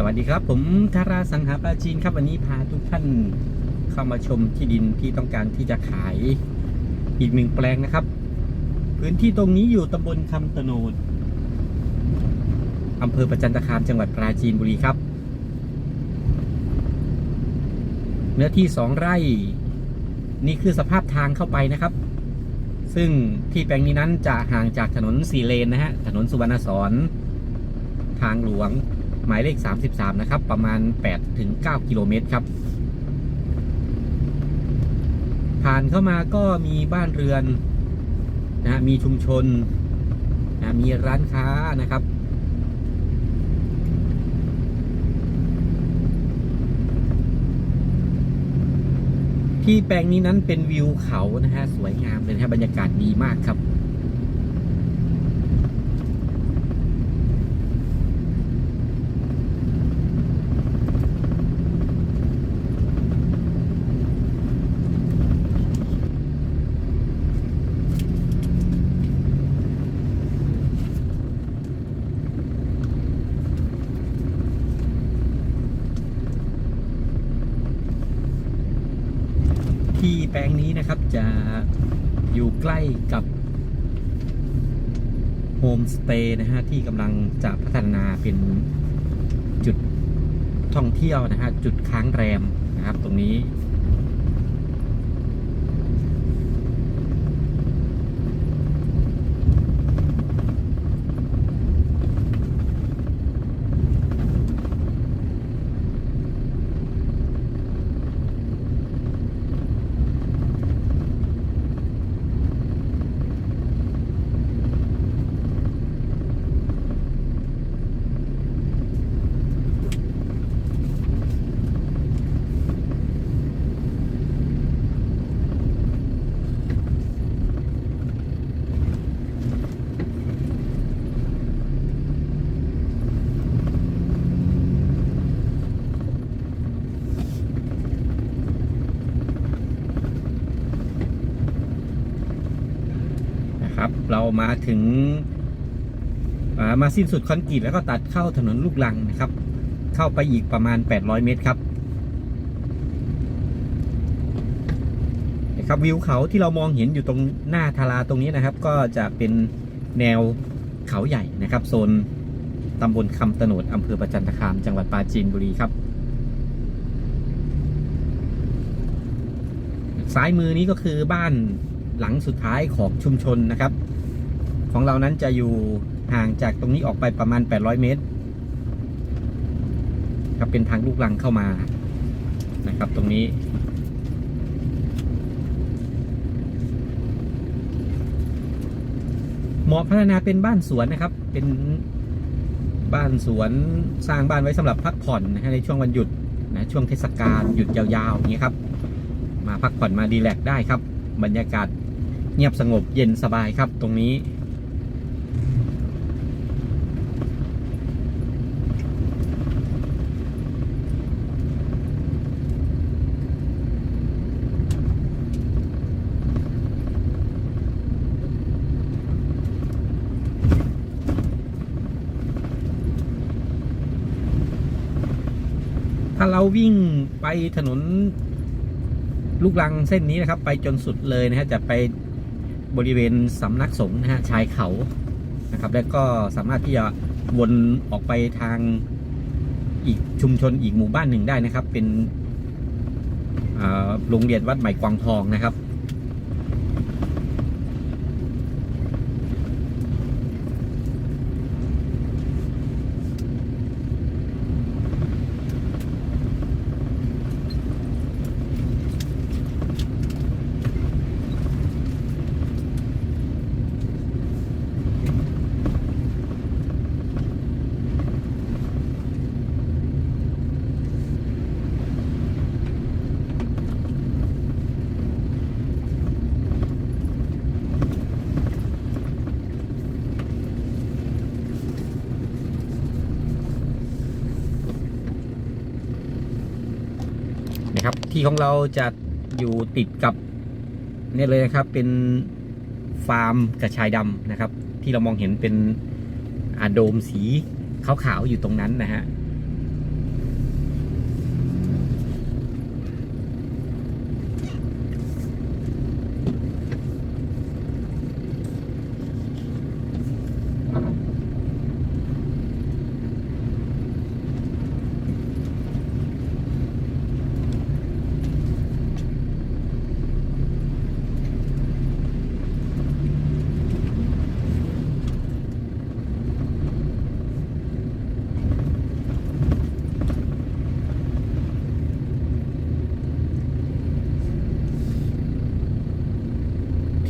สวัสดีครับ ผมธาราสังหาปราจีนครับวันนี้พาทุกท่านเข้ามาชมที่ดินที่ต้องการที่จะขายอีกหนึ่งแปลงนะครับ พื้นที่ตรงนี้อยู่ตำบลคำตะโนดอำเภอประจันตคามจังหวัดปราจีนบุรีครับ เนื้อที่สองไร่นี่คือสภาพทางเข้าไปนะครับ ซึ่งที่แปลงนี้นั้นจะห่างจากถนนสี่เลนนะฮะถนนสุวรรณสอนทางหลวง หมายเลข 33 นะครับ ประมาณ8ถึง9กิโลเมตรครับ ผ่านเข้ามาก็มีบ้านเรือนนะมีชุมชนนะมีร้านค้านะครับ ที่แปลงนี้นั้นเป็นวิวเขานะฮะสวยงามเลยนะฮะบรรยากาศดีมากครับ ที่ แปลงนี้นะครับจะอยู่ใกล้กับโฮมสเตย์นะฮะที่กำลังจะพัฒนาเป็นจุดท่องเที่ยวนะฮะจุดค้างแรมนะครับ ตรงนี้ เรามาถึงมาสิ้นสุดคอนกรีตแล้วก็ตัดเข้าถนนลูกลังนะครับ เข้าไปอีกประมาณ 800 เมตรครับนะครับวิวเขาที่เรามองเห็นอยู่ตรงหน้าทาราตรงนี้นะครับ ก็จะเป็นแนวเขาใหญ่นะครับ โซนตำบลคำตะโนดอำเภอประจันตคาม จังหวัดปราจีนบุรีครับ ซ้ายมือนี้ก็คือบ้านหลังสุดท้ายของชุมชนนะครับ ของเรานั้นจะอยู่ห่างจากตรงนี้ออกไปประมาณ 800 เมตรครับเป็นทางลูกลังเข้ามานะครับ ตรงนี้ เหมาะพัฒนาเป็นบ้านสวนนะครับ เป็นบ้านสวนสร้างบ้านไว้สำหรับพักผ่อนนะฮะในช่วงวันหยุดนะช่วงเทศกาลหยุดยาวๆอย่างนี้ครับ มาพักผ่อนมาดีแลกได้ครับ บรรยากาศเงียบสงบเย็นสบายครับตรงนี้ เราวิ่งไปถนนลูกลังเส้นนี้นะครับ ไปจนสุดเลยนะฮะจะไปบริเวณสำนักสงฆ์นะฮะชายเขานะครับ แล้วก็สามารถที่จะวนออกไปทางอีกชุมชนอีกหมู่บ้านหนึ่งได้นะครับ เป็นโรงเรียนวัดใหม่กวางทองนะครับ ที่ของเราจะอยู่ติดกับเนี่ยเลยนะครับ เป็นฟาร์มกระชายดำนะครับ ที่เรามองเห็นเป็นอาโดมสีขาวๆอยู่ตรงนั้นนะฮะ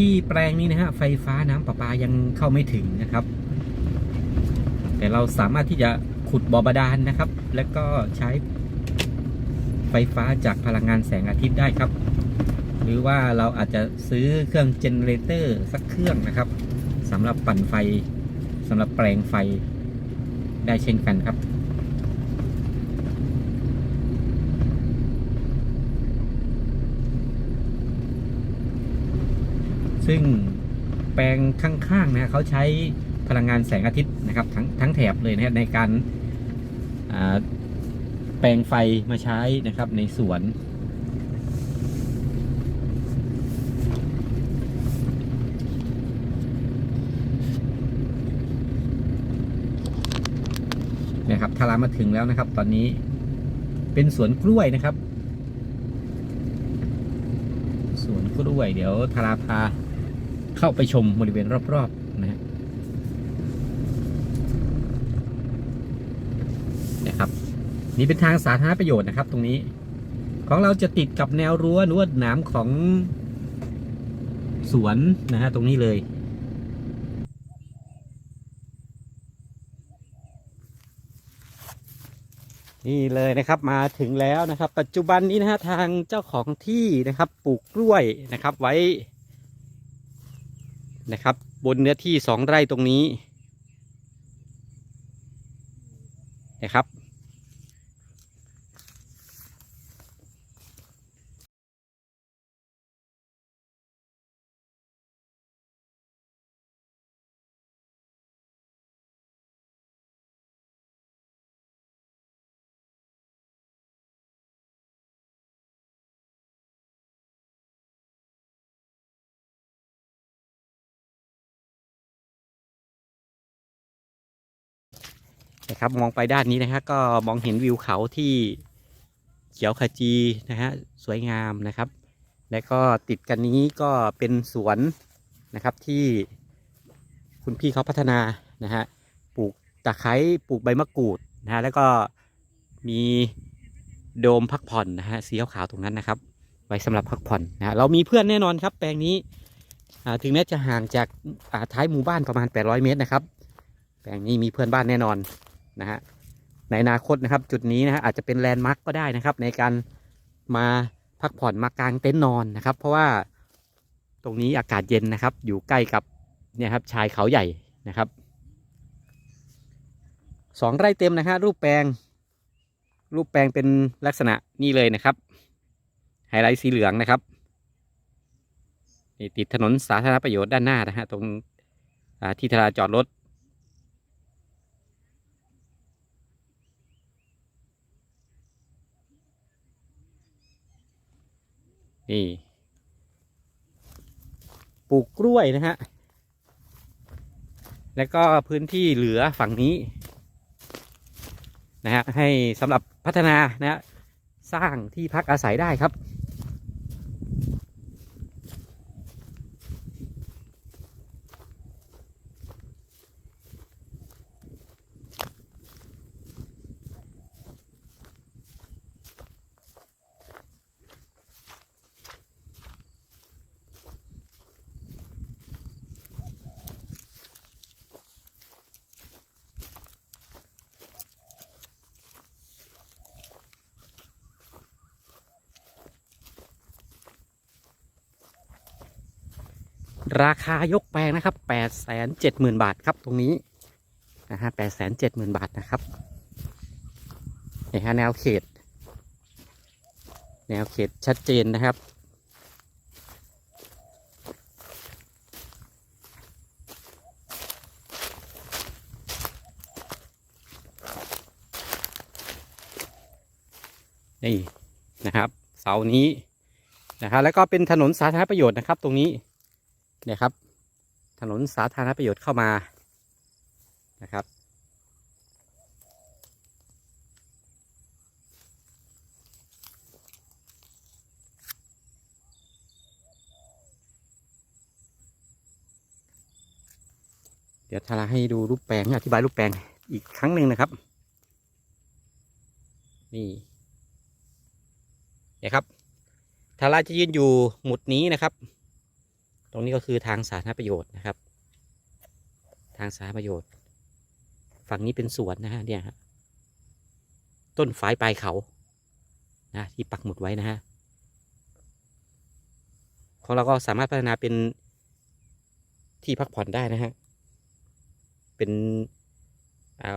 ที่แปลงนี้นะฮะไฟฟ้าน้ำประปายังเข้าไม่ถึงนะครับ แต่เราสามารถที่จะขุดบ่อบาดาลนะครับ แล้วก็ใช้ไฟฟ้าจากพลังงานแสงอาทิตย์ได้ครับ หรือว่าเราอาจจะซื้อเครื่องเจเนเรเตอร์สักเครื่องนะครับสำหรับปั่นไฟสำหรับแปลงไฟได้เช่นกันครับ ซึ่งแปลงข้างๆนะเขาใช้พลังงานแสงอาทิตย์นะครับ ทั้งทั้งแถบเลยนะในการแปลงไฟมาใช้นะครับในสวนนะครับทารามาถึงแล้วนะครับ ตอนนี้เป็นสวนกล้วยนะครับ สวนกล้วย เดี๋ยวทาราพา เข้าไปชมบริเวณรอบๆนะฮะนะครับ นี่เป็นทางสาธารณประโยชน์นะครับ ตรงนี้ ของเราจะติดกับแนวรั้วหรือว่าหนามของสวนนะฮะตรงนี้เลยนี่เลยนะครับมาถึงแล้วนะครับ ปัจจุบันนี้นะฮะทางเจ้าของที่นะครับปลูกกล้วยนะครับไว้ นะครับ บนเนื้อที่สองไร่ตรงนี้นะครับ นะครับมองไปด้านนี้นะฮะก็มองเห็นวิวเขาที่เขียวขจีนะฮะสวยงามนะครับ และก็ติดกันนี้ก็เป็นสวนนะครับที่คุณพี่เขาพัฒนานะฮะปลูกตะไคร้ปลูกใบมะกรูดนะฮะแล้วก็มีโดมพักผ่อนนะฮะสีขาวๆตรงนั้นนะครับ ไว้สำหรับพักผ่อนนะเรามีเพื่อนแน่นอนครับ แปลงนี้ถึงแม้จะห่างจากาท้ายหมู่บ้านประมาณ 800 เมตรนะครับ แปลงนี้มีเพื่อนบ้านแน่นอน นะฮะในอนาคตนะครับจุดนี้นะฮะอาจจะเป็นแลนด์มาร์กก็ได้นะครับ ในการมาพักผ่อนมากางเต็นท์นอนนะครับ เพราะว่าตรงนี้อากาศเย็นนะครับ อยู่ใกล้กับเนี่ยครับชายเขาใหญ่นะครับสองไร่เต็มนะฮะรูปแปลง รูปแปลงเป็นลักษณะนี่เลยนะครับไฮไลท์สีเหลืองนะครับนี่ติดถนนสาธารณประโยชน์ด้านหน้านะฮะตรงที่ทาราจอดรถ นี่ปลูกกล้วยนะฮะ แล้วก็พื้นที่เหลือฝั่งนี้นะฮะให้สำหรับพัฒนานะฮะสร้างที่พักอาศัยได้ครับ ราคายกแปลงนะครับแปดแสนเจ็ดหมื่นบาทครับตรงนี้นะฮะแปดแสนเจ็ดหมื่นบาทนะครับนี่ฮะแนวเขต แนวเขตชัดเจนนะครับ นี่นะครับ เสานี้นะครับแล้วก็เป็นถนนสาธารณประโยชน์นะครับ ตรงนี้ เนี่ยครับ ถนนสาธารณประโยชน์เข้ามานะครับ เดี๋ยวทาราให้ดูรูปแปลงอธิบายรูปแปลงอีกครั้งหนึ่งนะครับ นี่เนี่ยครับทาราจะยืนอยู่หมุดนี้นะครับ ตรงนี้ก็คือทางสาธารณประโยชน์นะครับ ทางสาธารณประโยชน์ ฝั่งนี้เป็นสวนนะฮะเนี่ยฮะต้นฝายปลายเขานะที่ปักหมุดไว้นะฮะของเราก็สามารถพัฒนาเป็นที่พักผ่อนได้นะฮะเป็น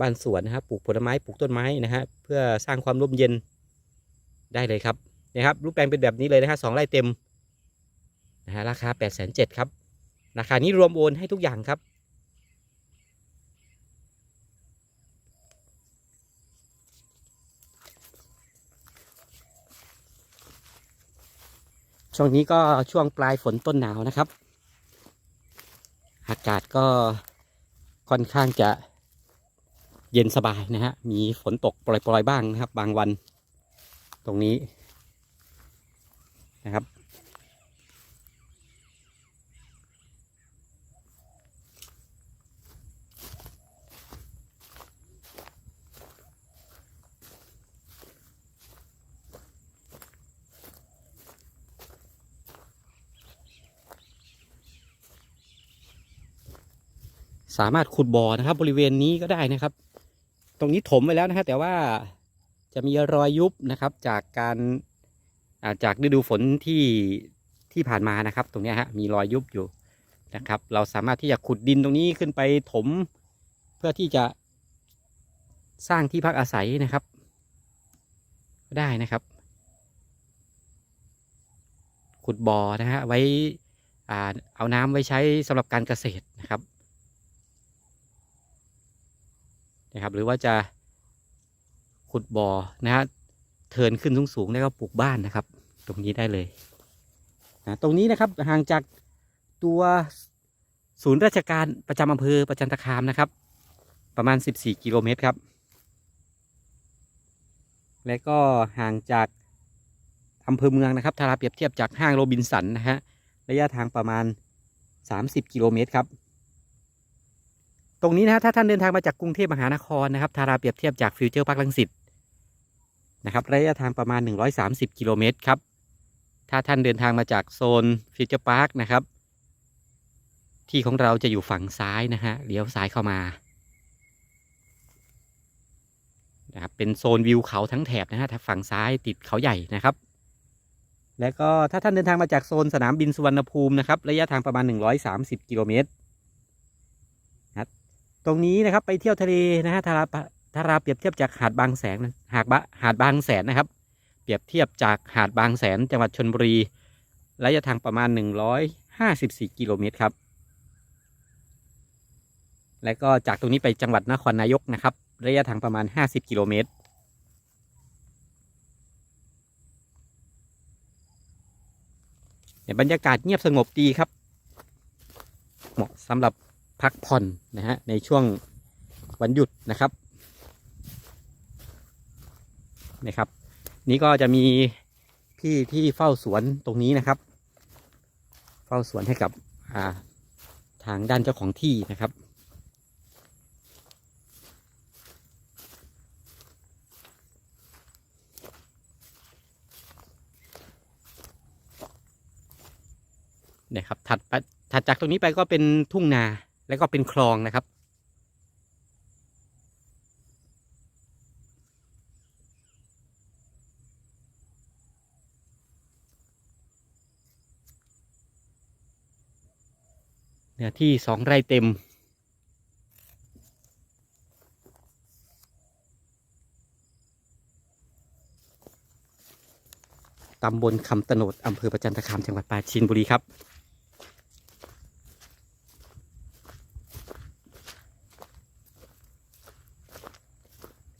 บ้านสวนนะครับปลูกผลไม้ปลูกต้นไม้นะฮะเพื่อสร้างความร่มเย็นได้เลยครับนะครับรูปแปลงเป็นแบบนี้เลยนะฮะสองไร่เต็ม นะฮะราคา8ปดแสนเจ็ดครับ ราคานี้รวมโอนให้ทุกอย่างครับ ช่วงนี้ก็ช่วงปลายฝนต้นหนาวนะครับ อากาศก็ค่อนข้างจะเย็นสบายนะฮะ มีฝนตกปล่อยๆบ้างนะครับ บางวันตรงนี้นะครับ สามารถขุดบ่อนะครับ บริเวณนี้ก็ได้นะครับ ตรงนี้ถมไปแล้วนะครับแต่ว่าจะมีรอยยุบนะครับ จากการาจากฤดูฝนที่ที่ผ่านมานะครับ ตรงนี้ฮะมีรอยยุบอยู่นะครับ เราสามารถที่จะขุดดินตรงนี้ขึ้นไปถม เพื่อที่จะสร้างที่พักอาศัยนะครับ ก็ได้นะครับ ขุดบ่อนะฮะไว้เอาน้ำไว้ใช้สำหรับการเกษตรนะครับ นะครับ หรือว่าจะขุดบ่อนะฮะเทินขึ้นสูงๆแล้วก็ปลูกบ้านนะครับ ตรงนี้ได้เลยนะตรงนี้นะครับห่างจากตัวศูนย์ราชการประจำอำเภอประจันตคามนะครับ ประมาณ 14 กิโลเมตรครับ และก็ห่างจากอำเภอเมืองนะครับถ้าเราเปรียบเทียบจากห้างโรบินสันนะฮะระยะทางประมาณ 30 กิโลเมตรครับ ตรงนี้นะฮะถ้าท่านเดินทางมาจากกรุงเทพมหานครนะครับทาราเปรียบเทียบจากฟิวเจอร์พาร์คลังสิตนะครับระยะทางประมาณ 130 กิโลเมตรครับ ถ้าท่านเดินทางมาจากโซนฟิวเจอร์พาร์คนะครับ ที่ของเราจะอยู่ฝั่งซ้ายนะฮะเลี้ยวซ้ายเข้ามานะครับเป็นโซนวิวเขาทั้งแถบนะฮะฝั่งซ้ายติดเขาใหญ่นะครับ และก็ถ้าท่านเดินทางมาจากโซนสนามบินสุวรรณภูมินะครับระยะทางประมาณ 130 กิโลเมตร ตรงนี้นะครับไปเที่ยวทะเลนะฮะทาราทาราเปรียบเทียบจากหาดบางแสนหาดบะหาดบางแสนนะครับ เปรียบเทียบจากหาดบางแสนจังหวัดชนบุรีระยะทางประมาณ 154 กิโลเมตรครับ และก็จากตรงนี้ไปจังหวัดนครนายกนะครับ ระยะทางประมาณ 50 กิโลเมตรเนี่ยบรรยากาศเงียบสงบดีครับ เหมาะสำหรับ พักผ่อนนะฮะในช่วงวันหยุดนะครับนะครับ นี่ก็จะมีพี่ที่เฝ้าสวนตรงนี้นะครับ เฝ้าสวนให้กับอ่าทางด้านเจ้าของที่นะครับเนี่ยครับถัดไปถัดจากตรงนี้ไปก็เป็นทุ่งนา แล้วก็เป็นคลองนะครับ เนื้อที่สองไร่เต็มตำบลคำตโนดอำเภอประจันตคามจังหวัดปราจีนบุรีครับ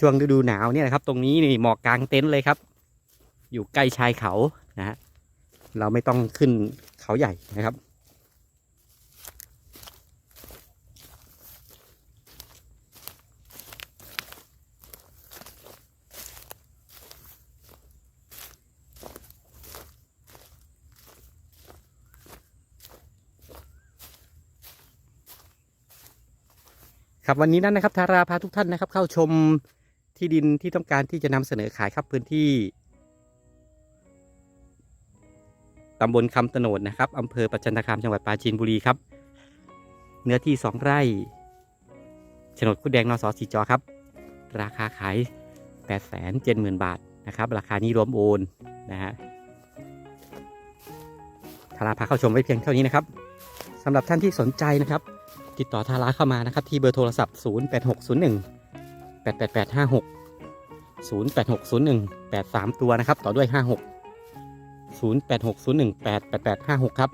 ช่วงฤดูหนาวเนี่ยนะครับ ตรงนี้นี่หมอกกลางเต็นท์เลยครับ อยู่ใกล้ชายเขานะฮะเราไม่ต้องขึ้นเขาใหญ่นะครับ ครับวันนี้นั้นนะครับทาราพาทุกท่านนะครับ เข้าชม ที่ดินที่ต้องการที่จะนำเสนอขายครับพื้นที่ตำบลคำตโนดนะครับอำเภอประจันตคามจังหวัดปราจีนบุรีครับ เนื้อที่ 2 ไร่โฉนดคุดแดงนสสีจอครับ ราคาขาย 8 7 0 0 0 0 บาทนะครับ ราคานี้รวมโอนนะฮะทาราพาเข้าชมไว้เพียงเท่านี้นะครับสำหรับท่านที่สนใจนะครับ ติดต่อทาราเข้ามานะครับ ที่เบอร์โทรศัพท์ 08601 88856 08601 83ตัวนะครับ ต่อด้วย56 08601 88856ครับ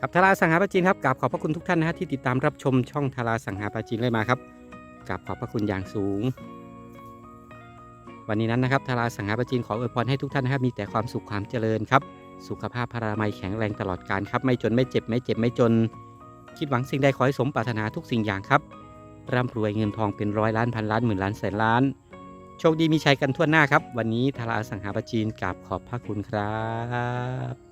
ครับทาราสังหาปาจีนครับกราบขอบพระคุณทุกท่านนะฮะที่ติดตามรับชมช่องทาราสังหาปาจีนเลยมาครับ กราบขอบพระคุณอย่างสูง วันนี้นั้นนะครับทาราสังหาปาจีนขออวยพรให้ทุกท่านนะครับมีแต่ความสุขความเจริญครับสุขภาพพรามัยแข็งแรงตลอดการครับไม่จนไม่เจ็บไม่เจ็บไม่จน คิดหวังสิ่งใดขอให้สมปรารถนาทุกสิ่งอย่างครับร่ำรวยเงินทองเป็นร้อยล้านพันล้านหมื่นล้านแสนล้าน โชคดีมีชัยกันทั่วหน้าครับ วันนี้ทาราสังหาปาจีนกราบขอบพระคุณครับ